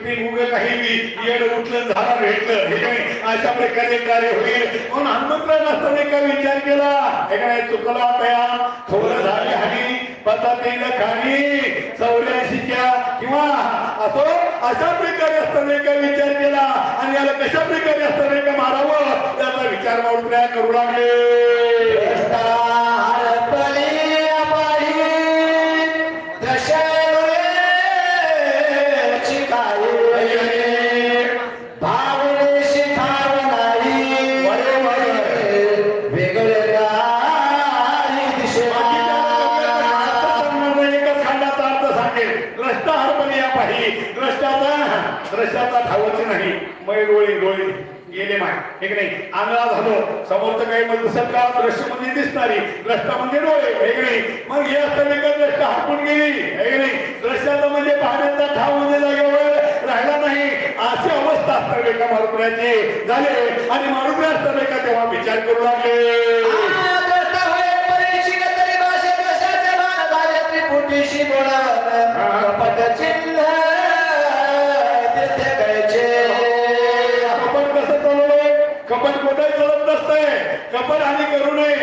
सुट्टी उगे काही बी येड उठलं झालं भेटलं. हे काही अशा प्रकारे कार्य होईल? म्हणून हनुमंतराव नसताना काय विचार केला. हे काय चुकला तया? थोर झाली हानी पद्धतीनं खाली चौऱ्याऐंशीच्या किंवा असो अशा प्रकारे असताना काय विचार केला. आणि याला कशा प्रकारे असताना का मारावं? याचा विचार मावळत्र्या करू लागले. हे की नाही आंधळा झालो समोरचं काही दिसत का दृश्य म्हणजे दिसणारी? द्रष्टा म्हणजे डोळे. हे की नाही? मग हे असताना का द्रष्टा हरपून गेली. हे की नाही? द्रष्टाचं म्हणजे पाहण्याचा ठाव म्हणजे जागेवर राहिला नाही. अशी अवस्था असताना का मारुत्र्याची झाले. आणि मारुत्र्या असताना का तेव्हा विचार करू लागले. कपट चालत कपट आणि करू नये.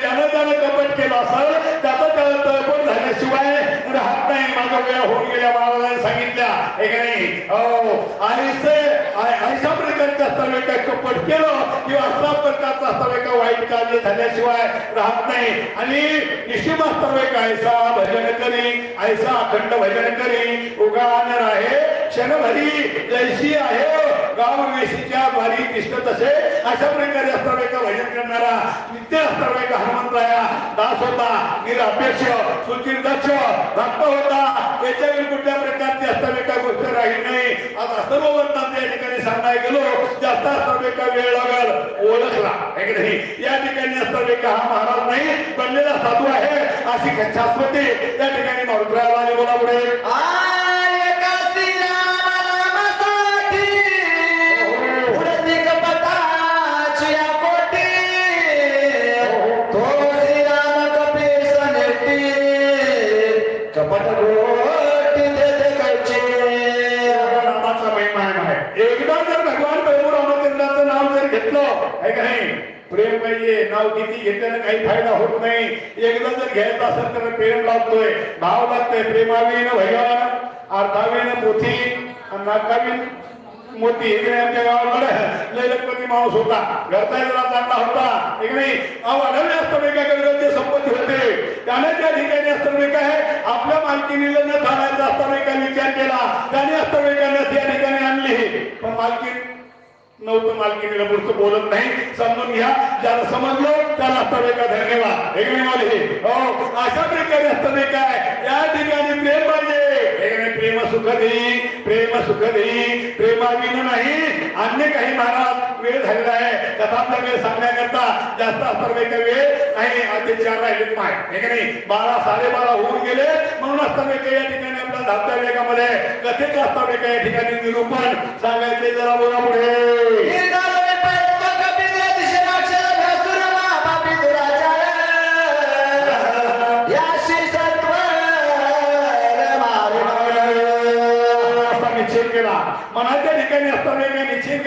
ज्यानं त्यानं कपट केलं असेल त्याचं त्याला तळपट झाल्याशिवाय राहत नाही. माझा वेळ होऊन गेल्या महाराजांनी सांगितल्या. हे का नाही हो आईसे अशा प्रकारचं असताना काय कपट केलं किंवा अशा प्रकारचं असताना का वाईट कार्य झाल्याशिवाय राहत नाही. आणि निशिम असताना ऐसा भजन करी ऐसा अखंड भजन करी. उगा न राहे क्षणभरी जैशी आहे. गाव वेशीच्या दिसत असे अशा प्रकारे असताना भजन करणारा नित्य असताना हनुमंतराया दास होता निरपेक्ष सुचिर दक्ष भक्त होता. त्याच्या कुठल्या प्रकारची असताना गोष्ट राहील नाही. आता सर्व वर्तनात या ठिकाणी सांगायला गेलो जास्त असताना वेळ लागल ओळखला है नाही? या ठिकाणी असताना हा महाराज नाही बनलेला साधू आहे. अशी शाश्वती. त्या ठिकाणी मारुद्राला बोला पुढे. आ घेतलं. आहे का नाही? प्रेम पाहिजे नाव किती घेतल्यानं काही फायदा होत नाही. एकदा जर घ्यायचं असेल तर प्रेम लागतोय भाव लागतोय. प्रेमावीन भगवान अर्थावीन मोठी आणि नाकावीन मोती. इकडे आमच्या गावाकडे? लैलपती माणूस होता. घरचा जरा चांगला होता. एक नाही? अवाढवले असतं ते संपत्ती होते? त्याने त्या ठिकाणी असतं काय आपल्या मालकीने न थांबायचा असताना विचार केला. त्याने असतं त्या ठिकाणी आणली? पण मालकी नव्हतं मालकीने पुढचं बोलत नाही. समजून घ्या. ज्याला समजलं त्याला असतं का धन्यवाद. हे हे हो अशा प्रकारे असतं काय या ठिकाणी प्रेम पाहिजे. हे प्रेम सुख देई प्रेम सुख देई प्रेमाविन नाही. अन्य काही महाराज वेळ झालेला आहे. कथांचा वेळ सांगण्याकरता जास्त असतं वेळ नाही. आधी चार राहिले माय हे का नाही? बारा साडेबारा होऊन गेले. म्हणून असतं या ठिकाणी आपल्या धावत्या वेगामध्ये कथेचं असतं या ठिकाणी निरूपण सांगायचे जरा बोला पुढे.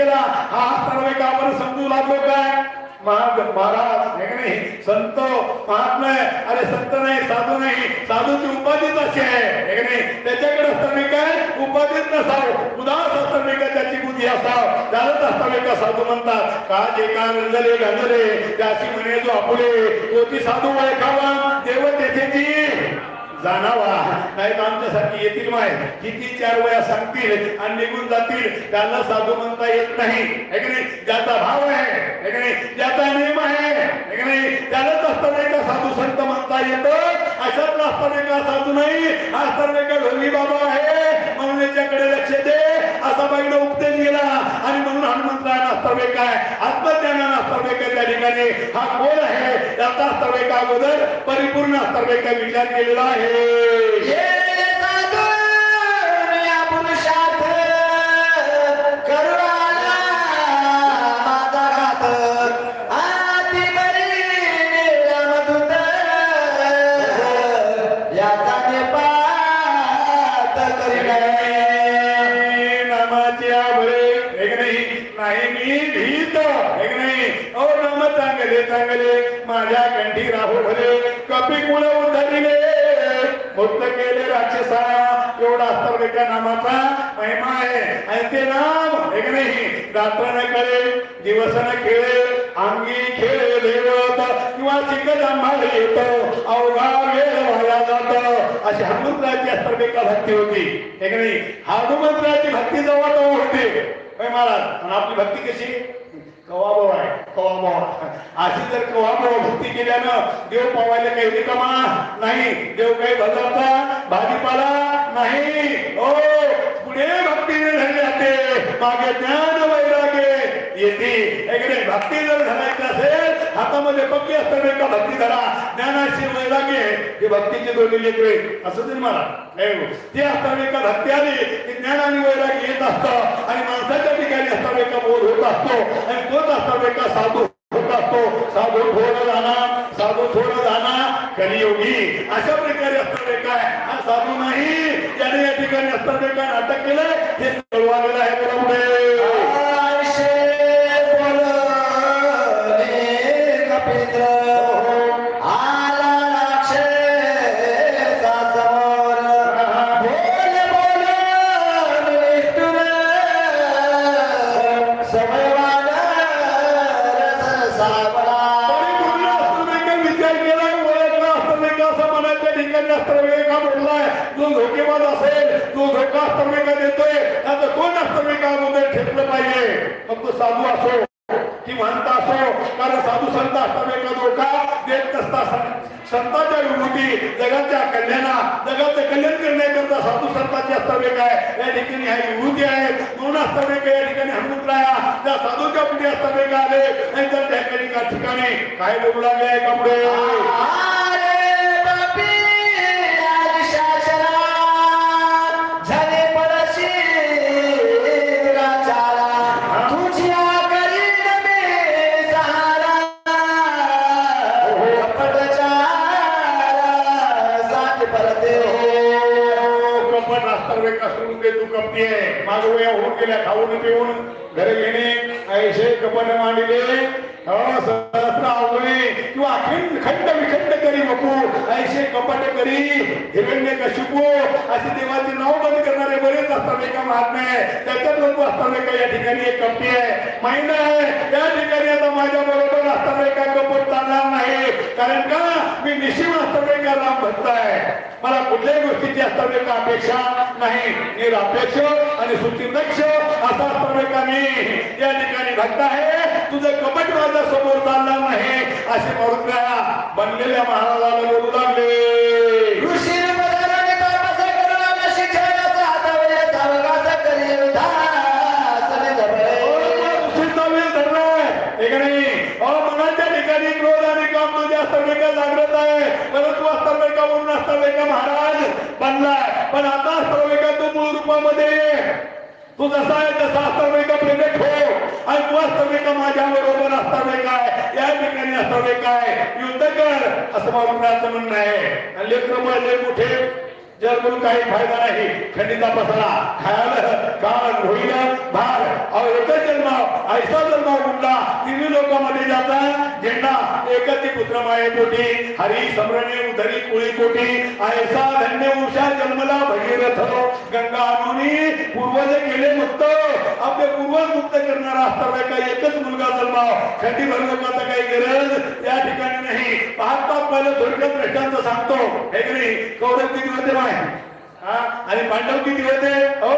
केला. हा असताना का समजू लागलो काय? महाग महाराज हे नाही. संत महात्मा अरे संत नाही साधू नाही. साधूची उपाधीच अशी आहे. हे नाही. त्याच्याकडे असताना काय? उपाधीच नसाव. उदास असताना का त्याची बुद्धी असाव? चालत असताना का साधू म्हणतात? का जे का रंजले गांजले. त्याची म्हणे जो आपुले तो ती साधू ओळखावा देव तेथेची जाणावा. नाही तर आमच्यासाठी येतील माय. किती चार वया सांगतील आणि निघून जातील. त्यांना साधू म्हणता येत नाही. ज्याचा भाव आहे ज्याचा नियम आहे है की नाही? त्यालाच असताना का साधू संत म्हणता येतं. अशात असताना का साधू नाही. असताना का ढोली बाबा आहे. म्हणून याच्याकडे लक्ष दे. असा बाईनं उपदेश गेला आणि म्हणून हनुमंतरायला असतावे काय आत्मज्ञानानं असतावे काय त्या ठिकाणी. हा कोण आहे? त्याचा असतावे का अगोदर परिपूर्ण असतावे काय विचार केलेला आहे. चांगले माझ्या कंठी राहू भले कपी गुण उधरिले. मुक्त केले राक्षसा एवढा असतो नामाचा महिमा आहे. आणि ते नाम एक नाही रात्र न कळे दिवस न खेळे अंगी खेळे देवत किंवा चिकट आम्हाला येतो अवघा वेळ वाया जात. अशी हनुमंतराची असतात भक्ती होती. एक नाही हनुमंतराची भक्ती जवळ तो होते. महाराज आणि आपली भक्ती कशी? कवाभाव आहे? कवाभाव अशी जर कवाभाव भक्ती केल्यानं देव पावायला काही रिकामा नाही देव काही भजाचा भाजीपाला नाही. ओ पुढे भक्तीने झाली जाते. मागे ज्ञान वैरागे येते. भक्ती जर घालायचं असेल हातामध्ये पक्की असताना का? भक्ती धरा. ज्ञानाशी वैरागे ही भक्तीची दोन्ही लेकरे असं ते मला. हो. ते असताना का भक्ती आली की ज्ञान आणि वैराग्य येत असतं आणि माणसाच्या ठिकाणी असताना का बोध होत असतो आणि तोच असताना का साधू होत असतो. साधू थोडं जाणार साधू थोडं जाणार कलियोगी. अशा प्रकारे असताना काय हा साधू नाही. त्याने या ठिकाणी असताना काय नाटक केलं हे कळवालेलं आहे. घेतलं पाहिजे. मग तो साधू असो की म्हणता असो कारण साधू संत असताना का धोका देत नसता. संतांच्या विभूती जगाच्या कल्याणा जगाचं कल्याण करण्याकरता साधू संतांची असताना आहे या ठिकाणी ह्या विभूती आहेत. दोन असताना या ठिकाणी हनुमंतराया त्या साधूच्या पुढे असताना आले? नाही तर त्या ठिकाणी ठिकाणी? काय बोलू लागले? का पुढे ऐसे मांडले सहस्र आवळे किंवा अखंड खंड विखंड करी बपू. ऐसे कपट करी. हिरण्य कशिपू असे देवाचे नाव बंद करणारे बरेच असतात एका महात्मे. त्याच्यात लोक असताना का या ठिकाणी एक कपटी आहे. माहिती आहे. त्या ठिकाणी आता माझ्या बरोबर असताना एका कपट चालणार नाही. कारण का? मी निशिम असताना एका राम भक्त आहे. मला कुठल्याही गोष्टीची असताना का अपेक्षा नाही. निरपेक्ष आणि सुचिर्दक्ष असा असताना का मी या ठिकाणी भक्त आहे. तुझं कपट माझ्यासमोर चालणार नाही. असे मरुद्रा बनलेल्या महाराजाला बोलू लागले. ऋषी का जागृत आहे. परंतु म्हणून महाराज बनलाय. पण आता असताना का तू मूळ रूपामध्ये. तू जसा आहे तसा असताना का प्रगट हो. आणि तू असताना का माझ्या बरोबर असताना काय या ठिकाणी असताना काय युद्ध कर असं मारुतीचं म्हणणं आहे. आणि लेकरं मोठे मोठे म्हणून काही फायदा नाही. खंडिता पसरा. खायला कान होईल भार. अहो एकच जन्म. ऐसा जन्म कुठला? तिन्ही लोकांमध्ये जाता झेंडा. एकती पुत्र माये पोटी. हरी समरणे उधरी कुळी कोटी. ऐसा धन्य उषा जन्मला भगीरथ. गंगा अनुनी पूर्वज केले मुक्त. आपले पूर्वज मुक्त करणारा असताना काही एकच मुलगा जन्माव खंडी भरलोकाचा काही गरज त्या ठिकाणी नाही. पाच पाच पहिलं थोडक्यात प्रश्नांचं सांगतो. हे कौरव किती होते हा? आणि पांडव किती होते? हो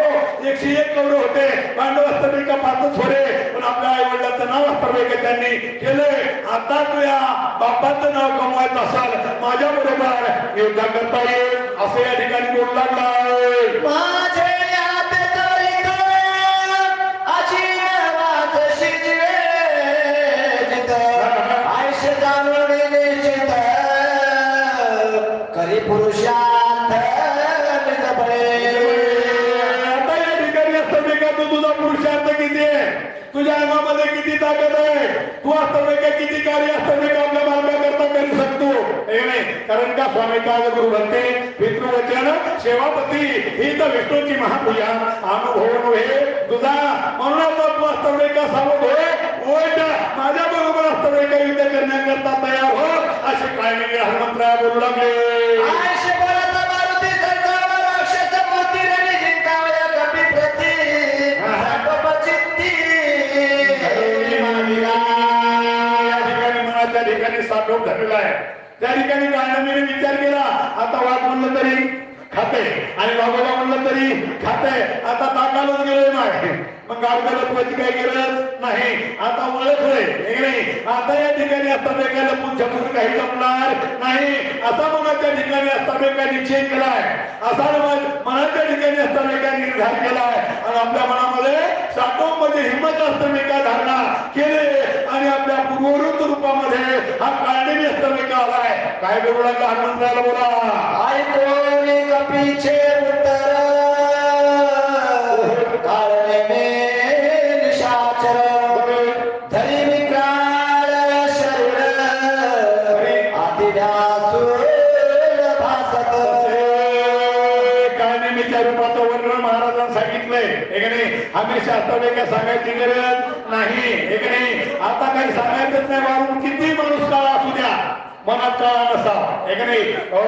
एकशे एक कौरव होते. पांडव असताना का पाच थोडे पण आपल्या आई वडिलांचं नाव असताना का त्यांनी केलंय. आता तू या बापाचं नाव कमवायचं असाल माझ्या बरोबर युद्ध करता येईल असं या ठिकाणी बोलू लागलाय. पुरुषा पुरुषार्थ किती आहे? तुझ्या अंगामध्ये किती ताकद आहे? तू असतं का किती कार्य असतं का आपल्या मालकाकरता करू शकतो? हे नाही. कारण का स्वामी काग गुरु म्हणते पितृवचन सेवापती ही तर विष्णूची महापूजा. अनुभव नव्हे तुझा म्हणून आता तू असताना का सांगत होय. ओट माझ्या बरोबर असताना का युद्ध करण्याकरता तयार हो. असे काय नाही हनुमंतराय बोलू लागले. त्या ठिकाणी गांडमीने विचार केला आता वाघ म्हणलं तरी खाते. आणि बाबाला म्हणलं तरी खाते. आता ताकालच गेलोय मागे. मग गाडगलत्वाची काही गरज नाही. आता ओळख होय. नाही? आता या ठिकाणी असता एखाद्या पुढच्या काही जमणार नाही. असा मनाच्या ठिकाणी असता एका निश्चय केलाय. असा मनाच्या ठिकाणी असता एका निर्धार केलाय. आणि आपल्या मनामध्ये साठवून मध्ये हिंमत असताना धारणा केले. आणि आपल्या पूर्ववृत्त रूपामध्ये हा काळनेमी असताना आलाय. काय बोलू. हनुमंतराला बोला ऐकोनी कपीचे उत्तरा आम्ही शास्त्राने काय सांगायची गरज नाही. हे नाही? आता काही सांगायचंच नाही वाढून किती माणूस काळ असू द्या. मनात काळा नसा. हे की नाही? हो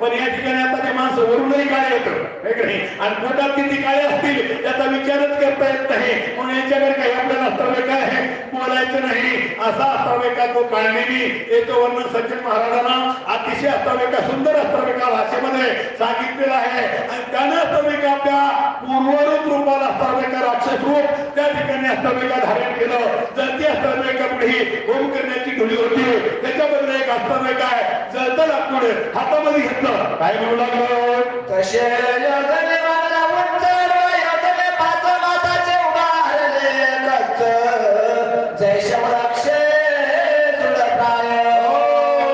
पण या ठिकाणी आता ते माणसं वरूनही काळे येतं हे नाही? आणि पोटात किती काळे असतील त्याचा विचारच करता येत नाही. म्हणून याच्याकडे काही आपल्याला असतावे काय आहे? बोलायचं नाही. असा असतावे का तो काळनेमी याचं वर्णन सचिन महाराजांना अतिशय असतावे का सुंदर असतावे का भाषेमध्ये सांगितलेलं आहे. आणि त्यानं असतावे का आपल्या पूर्वरूप रूपाला असतावे का राक्षस रूप त्या ठिकाणी असतावे का धारण केलं. जर ती असतावे का पुढे होम करण्याची घडी होती त्याच्याबद्दल एक असतावे काय? जळतं लाकूड हातामध्ये घेतलं. काय म्हणू लागलं? तसे योजने मला उंचर योजने पाच माताचे उभारले कच्च जय शमराक्ष तुझ प्राय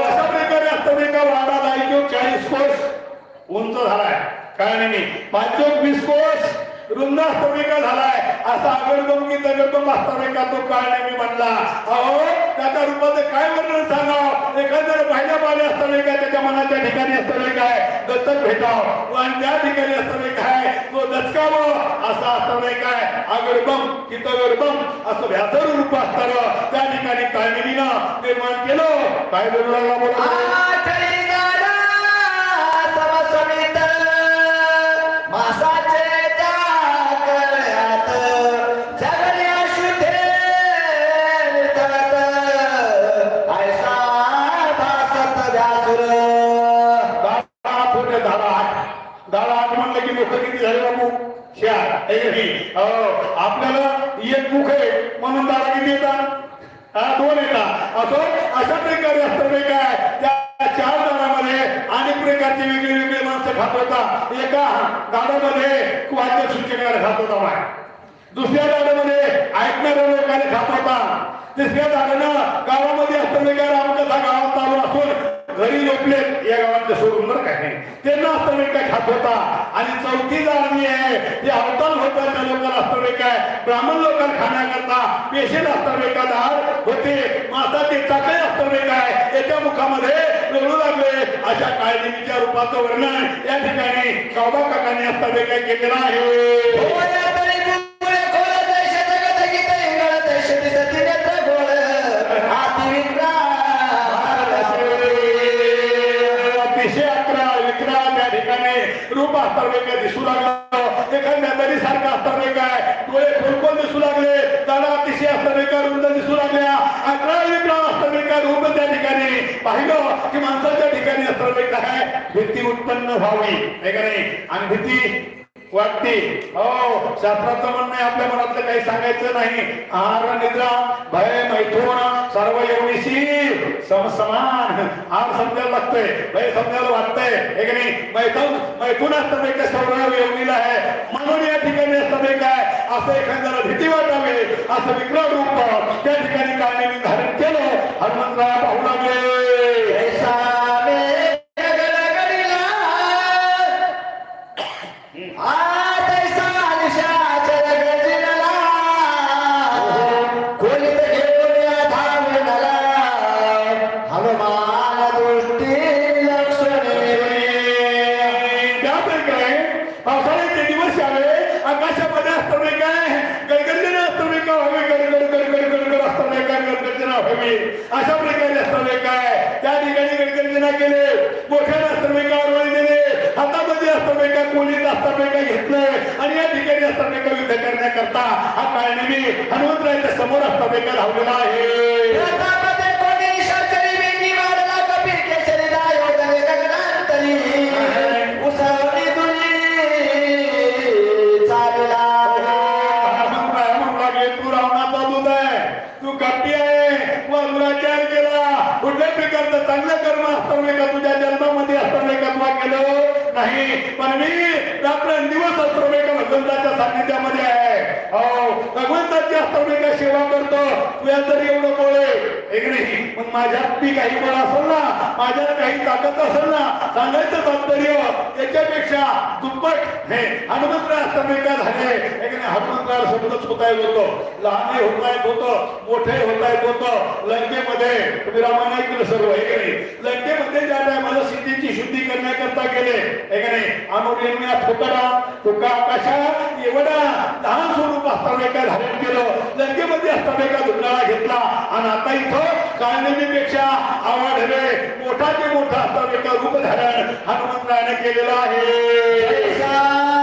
अशा प्रकारे असताना का वाडा लायको चाळीस कोस उंच झालाय. काय नाही पाच चौक वीस कोस रुंद झालाय. सागर असा अगडगम की दगडगम का? तो काय नाही मी म्हणला. अहो त्याच्या रूपाचं काय वर्णन सांगाव एखाद्या पाहिल्या पाहिल्या काय त्याच्या मनाच्या ठिकाणी अस्तमिका काय दत्तक भेटाव. आणि त्या ठिकाणी अस्तमिका काय तो दचकावं असा अस्तमिका आहे अगडबम की दगडबम असं व्यासर रूप असताना त्या ठिकाणी काळनिमीनं निर्माण केलं. काय बोलला बोला? असताना होता. आणि चौथी जाणवी आहे. ते अवतल होता त्या लोकांना असताना काय ब्राह्मण लोकांना खाण्याकरता पेशेंट असताना का दार होते माताचे चाकळे असताना काय याच्या मुखामध्ये रडू लागले. अशा काळजीच्या रूपाचं वर्णन या ठिकाणी काबा काकांनी असताना काय केलेलं आहे. हो, डोळे खोलकोल दिसू लागले? दाडा अतिशय असताना रुंद दिसू लागल्या. अकरा विकरा असताना काय त्या ठिकाणी. पाहिलं की माणसाच्या ठिकाणी असताना काय भीती उत्पन्न व्हावी. हे का नाही? आणि भीती वाटते हो शास्त्राचं म्हणणं आहे आपल्या मनातलं काही सांगायचं नाही. आहार निद्रा भय मैथून सर्व एवढीशी समसमान. आहार समजायला लागतंय भय समजायला वाटतंय. हे की नाही? मैथून मैथून असतं काय सर्व एवढीला आहे. म्हणून या ठिकाणी असतं काय असं एखाद्याला भीती वाटावी असं विक्रम रूप त्या ठिकाणी काय धारण केलं. हनुमंतराया पाहू लागले. तू कपटी आहे. तू दुराचार केला. कुठल्या प्रकारचं चांगलं कर्म असतं का तुझ्या जन्मामध्ये असतं का तुला केलं? नाही. पण मी रात्रंदिवस असतो का भगवंताच्या सान्निध्यामध्ये आहे. हो भगवंताची असतं का सेवा करतो? तुझ्या तर एवढं बोळे एक नाही? मग माझ्यात मी काही बळ असेल ना माझ्यात काही ताकद असेल ना सांगायचं तात्पर्य याच्यापेक्षा दुप्पट. हे हनुमंतराय अस्तमेका झाले. एक हनुमंतराय सोबतच होता येत होतं. लहानही होता येत होतं मोठे होता येत होतं. लंकेमध्ये तुम्ही रामायण ऐकलं सर्व हे लंकेमध्ये ज्या टायमाला शुद्धी करण्याकरता गेले. हे की नाही? अनुरेण्या ठोकरा तुका आकाशा एवढा लहान स्वरूप असताना अस्तमेका धारण केलं. लंकेमध्ये असताना एका धुंडाळा घेतला. आणि आता इथं काळनेमीपेक्षा मोठा ते मोठा असताना एका रूप धारण हनुमंतरायाने केलेला आहे.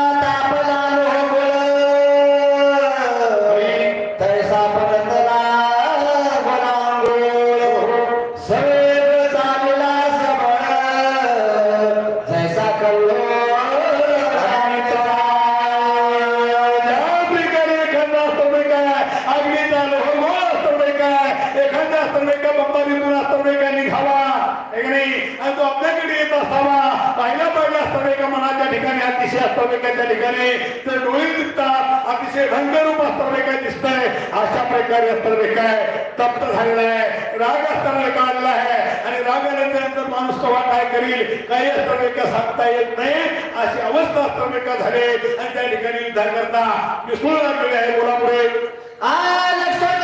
ठिकाणी अतिशय अस्तमेकाच्या ठिकाणी तर डोळे दिसतात अतिशय रंगरूप अस्तमेका दिसतंय. अशा प्रकारे अस्तमेका काय तप्त झालेला आहे. राग असताना आलेला आहे. आणि रागानंतर माणूस कवा काय करील काही अस्तमेका सांगता येत नाही. अशी अवस्था अस्तमेका झाली. आणि त्या ठिकाणी युद्ध करता विष्णू लागलेली आहे मुलामुळे आ लक्षात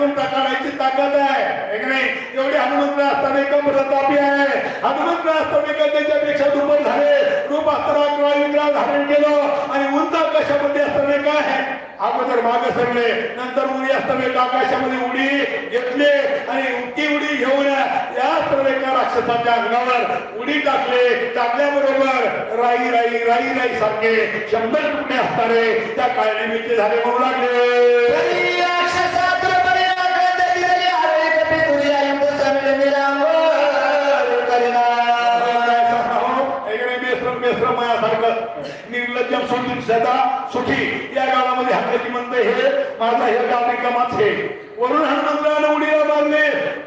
बंदी खाण्यातून टाकायची ताकद आहे. है की नाही एवढे हनुमंत अस्तमेका प्रतापी आहे. हनुमंत अस्तमेका त्याच्यापेक्षा दुर्बल झाले. रूप असताना किंवा विग्रह धारण केलं आणि उंच आकाशामध्ये असताना काय आहे. अगोदर माग सरले नंतर उडी अस्तमेका आकाशामध्ये उडी घेतले आणि उंची उडी घेऊन या अस्तमेका राक्षसाच्या अंगावर उडी टाकले. टाकल्याबरोबर राई राई राई राई सारखे शंभर तुकडे असणारे त्या काळनेमीचे झाले म्हणू लागले. सदा सुखी. या गावामध्ये हल्ल्याची म्हणते हे माझा हे गाव रिकामाच वरून हनुमंतराने उडीला मारले.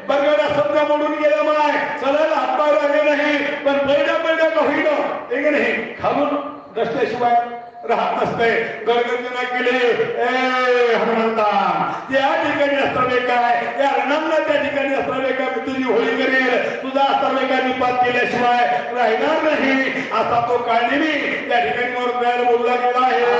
बरगडा सध्या मोडून गेला माय. चलायला हातपाय लागले नाही. पण बैड्या बैड्या का होईन एक नाही? खालून रस्त्याशिवाय राहत नसते. गडगर्जना केले. ए हनुमंता. त्या ठिकाणी असताना काय? या अण्णांना त्या ठिकाणी असताना काय मी तुझी होळी करेल? तुझा असताना काय निपात केल्याशिवाय राहणार नाही. असा तो काळनेमी त्या ठिकाणी मरून जायला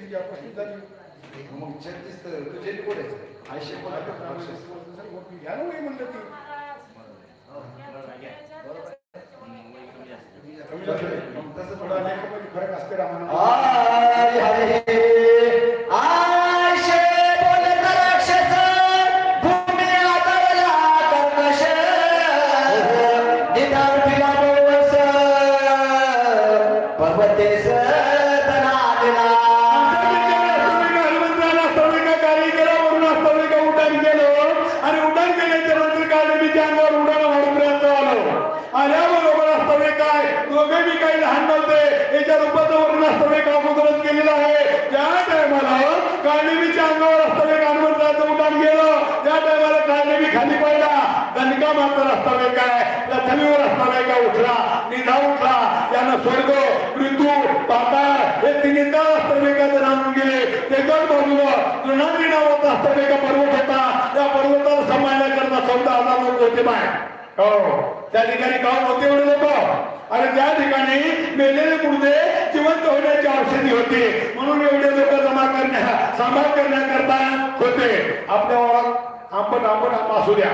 पस्तीस झाली मग छत्तीस तर तुझे कुठे ऐंशी पण आहे? पक्षी. घ्या ना वय म्हणलं ती. तसं थोडा थोडा लेखामध्ये फरक असते रामाना काय प्रथमीवर असताना का उठला निधा उठला त्यानं स्वर्ग ऋतू पाताळ हे तिन्ही काळ असताना नांदून गेले. त्याच्याच बाजूला तृणामी नावाचा असताना का पर्वत होता. त्या पर्वताला सांभाळण्याकरता चौदा हजार लोक होते बाय हो त्या ठिकाणी गाव होते एवढे लोक. आणि त्या ठिकाणी मेलेले मुर्दे जिवंत होण्याची औषधी होती. म्हणून एवढे लोक जमा करण्या सांभाळ करण्याकरता होते. आपल्या वावरात आपण आंबट असू द्या.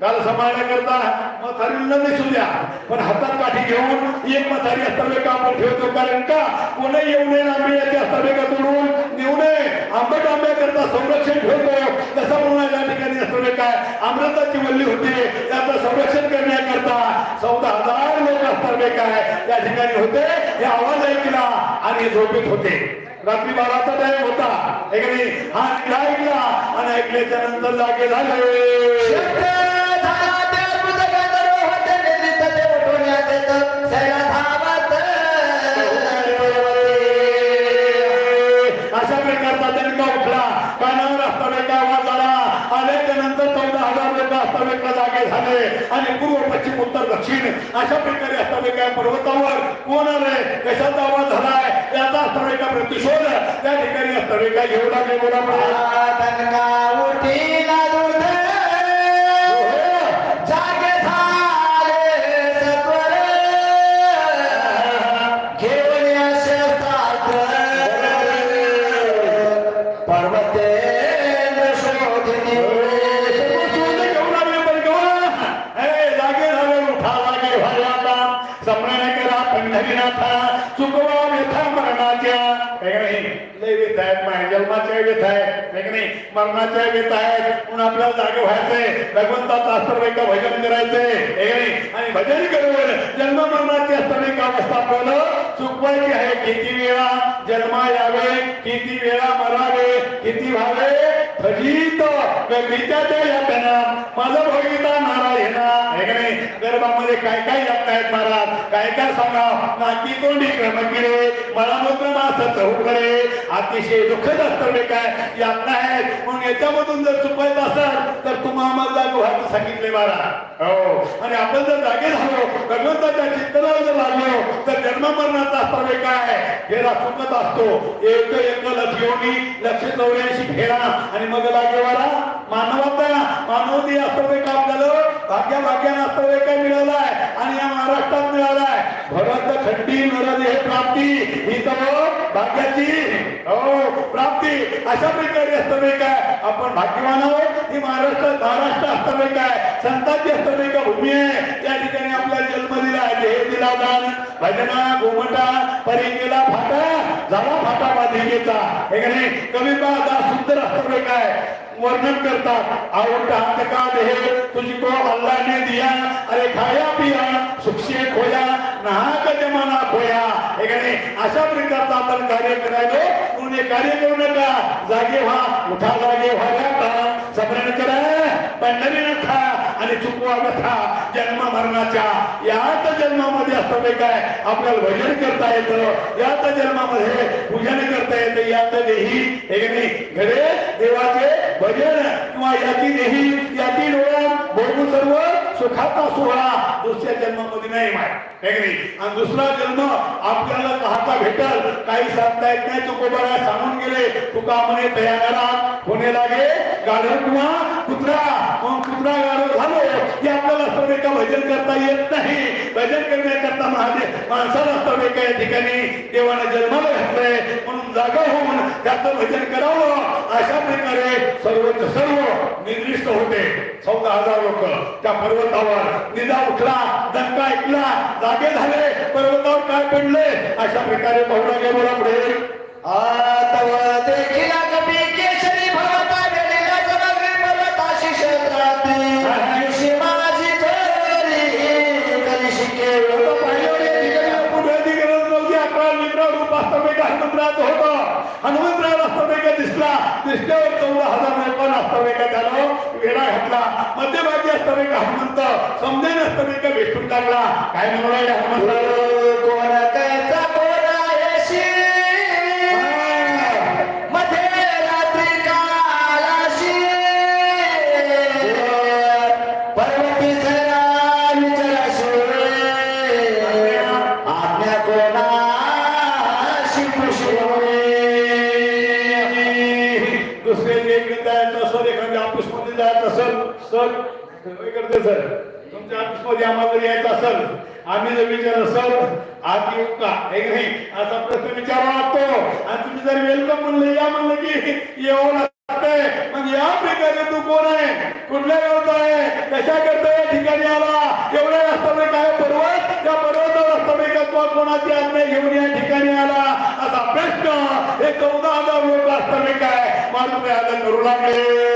काल सांभाळण्याकरता म्हातारीला दिसू द्या. पण हातात काठी घेऊन एक म्हातारी असताना का आपण ठेवतो. कारण का? कोणी येऊ नये आंबे याचे का तोडून नेऊ नये. आंबट आंब्याकरता संरक्षण ठेवतो. तसं म्हणून या ठिकाणी असताना काय अमृताची वल्ली होती. त्याचं संरक्षण करण्याकरता चौदा हजार लोक असताना काय त्या ठिकाणी होते. हे आवाज ऐकला आणि झोपेत होते. रात्री बाराचा टाइम होता. हे हा ऐकला आणि ऐकल्याच्या नंतर जागे झाले. हजार लोक जागे झाले आणि पूर्व पश्चिम उत्तर दक्षिण अशा प्रकारे असताना काय पर्वतावर कोण आले कशाचा आवाज झालाय? याचा असताना का प्रतिशोध त्या ठिकाणी असताना काय घेऊ लागले बोला मरणाच्या येत आहेत. म्हणून आपल्याला जागे व्हायचंय भगवंताचा असं का भजन करायचंय हे आणि भजन करून जन्म मरणाची असताना का अवस्था आपल्याला चुकवायची आहे. किती वेळा जन्मा यावे किती वेळा मरावे किती व्हावे? अजित गगनीच्या त्या यातना माझा भगिता नारायणा हे का नाही? गर्भामध्ये काय काय यातना आहेत महाराज? काय काय सांगा? नाकी तोंडी क्रमकिरे मला मात्र मास चौकडे अतिशय दुःखद असतं काय यातना आहेत. म्हणून याच्यामधून जर चुकायचं असाल तर तुम्हा आम्हाला गुहाचं सांगितले महाराज. हो. आणि आपण जर जागे झालो भगवंताच्या चित्तला जर लागलो तर जन्ममरणाचा मरणाचा असताना काय फेरा चुकत असतो. एक एक लक्षयोनी लक्ष चौऱ्याऐंशी फेरा आणि लागेवाला. मानवता मानवती असतं काम झालं. भाग्या भाग्यानं असतं काय मिळालाय? आणि या महाराष्ट्रात मिळालाय. भरत खंडी नरद हे प्राप्ती. ही तर भाग्याची हो प्राप्ती. अशा प्रकारे असतं काय आपण भाग्यवान आहोत. ही महाराष्ट्र महाराष्ट्र असतं काय संतांची असतं का भूमी आहे. त्या ठिकाणी आपल्याला जन्म दिला देह दिला दान भजना घुमटा परी गेला फाटा. झाला फाटा बाधिकेचा हे का नाही? कवी दास सुंदर असतं काय वर्णन करतात. आवडता हात का देह तुझको अल्लाह ने दिया. अरे खाया पिया. सुखशे खोया. नाहक जमाना खोया. हे नाही? अशा प्रकारचा आपण कार्य करायलो तुम्ही कार्य करू नका? जागे व्हा. उठा जागे व्हा. का समरण करा. पंढरी नथा आणि चुकवा कथा जन्म मरणाच्या याच जन्मामध्ये असतं काय आपल्याला भजन करता येतं याच जन्मामध्ये पूजन करता येतं याच देही हे नाही? घरे देवाचे भजन किंवा याची देही याची डोळ्यात भोगू सर्व सुखाचा सोहळा दुसऱ्या जन्मामध्ये नाही माय आणि दुसरा जन्म आपल्याला पाहता भेटल. काही सांगता येत नाही तुकोबाला सांगून गेले. तुका म्हणे तयारा होणे लागे गाढव किंवा कुत्रा. मग कुत्रा गाढव झालो की आपल्याला असं का भजन करता येत नाही. भजन करण्याकरता महादेव माणसाला असतं का या ठिकाणी देवानं जन्माला घातलंय. म्हणून जागा होऊन त्याचं भजन करावं. अशा प्रकारे सर्वच सर्व निर्दिष्ट होते. चौदा हजार लोक त्या पर्वतावर. निदा उठला धक्का ऐकला. जागे झाले पर्वतावर काय पडले? अशा प्रकारे बहुला गेला पुढे. आता देखिला केशरी भवता गेलेला समग्र पर्वताशी क्षेत्राती कृष्णावर चौदा हजार नाही असता वेगळा त्याला वेळा घातला. मध्यभागी असता वेगळा हनुमंत. समजे नसता वेगळा भेटून टाकला. काय म्हणून हनुमंत कोणाचा कोणाशी ऑफिसमध्ये आम्हाला जर यायचं असेल आम्ही जर विचारलं सर आत येऊ का हे नाही? असा प्रश्न विचारावा लागतो. आणि तुम्ही जर वेलकम म्हणलं या म्हणलं की येऊ लागतंय मग या प्रकारे तू कोण आहे? कुठल्या गावचा आहे? कशा करता या ठिकाणी आला? एवढ्या वास्तविक काय पर्वत? त्या पर्वतावर वास्तविकत्व कोणाची आज्ञा घेऊन या ठिकाणी आला? असा प्रश्न हे चौदा हजार लोक वास्तविक आहे मारून आदर करू लागले.